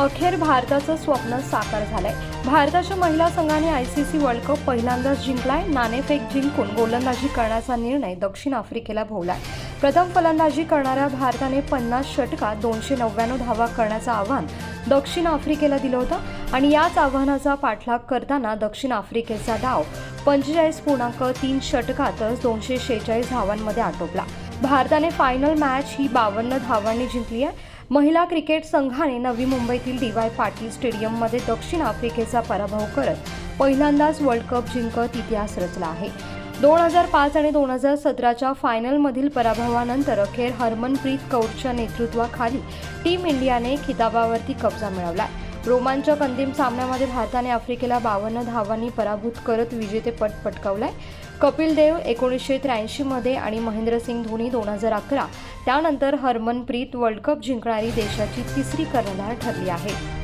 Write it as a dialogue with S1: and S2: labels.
S1: अखेर भारताचं स्वप्न साकार झालंय. भारताच्या महिला संघाने I C C world cup पहिल्यांदाच जिंकलाय. नाणेफेक जिंकून गोलंदाजी करण्याचा निर्णय दक्षिण आफ्रिकेला भोवलाय. प्रथम फलंदाजी करणाऱ्या भारताने पन्नास षटकात दोनशे नव्याण्णव धावा करण्याचं आव्हान दक्षिण आफ्रिकेला दिलं होतं. आणि याच आव्हानाचा पाठलाग करताना दक्षिण आफ्रिकेचा डाव पंचेचाळीस पूर्णांक तीन षटकातच दोनशे शेहेचाळीस धावांमध्ये आटोपला. भारताने फायनल मॅच ही बावन्न धावांनी जिंकली आहे. महिला क्रिकेट संघाने नवी मुंबईतील डी वाय पाटील स्टेडियममध्ये दक्षिण आफ्रिकेचा पराभव करत पहिल्यांदाच वर्ल्ड कप जिंकत इतिहास रचला आहे. दोन हजार पाच आणि दोन हजार सतराच्या फायनलमधील पराभवानंतर अखेर हरमनप्रीत कौरच्या नेतृत्वाखाली टीम इंडियाने खिताबावरती कब्जा मिळवला. रोमांचक अंतिम सामन्यामध्ये भारताने आफ्रिकेला बावन्न धावांनी पराभूत करत विजेतेपद पटकावलाय. कपिल देव एकोणीसशे त्र्याऐंशीमध्ये आणि महेंद्रसिंग धोनी दोन हजार अकरा त्यानंतर हरमनप्रीत वर्ल्ड कप जिंकणारी देशाची तिसरी कर्णधार ठरली आहे.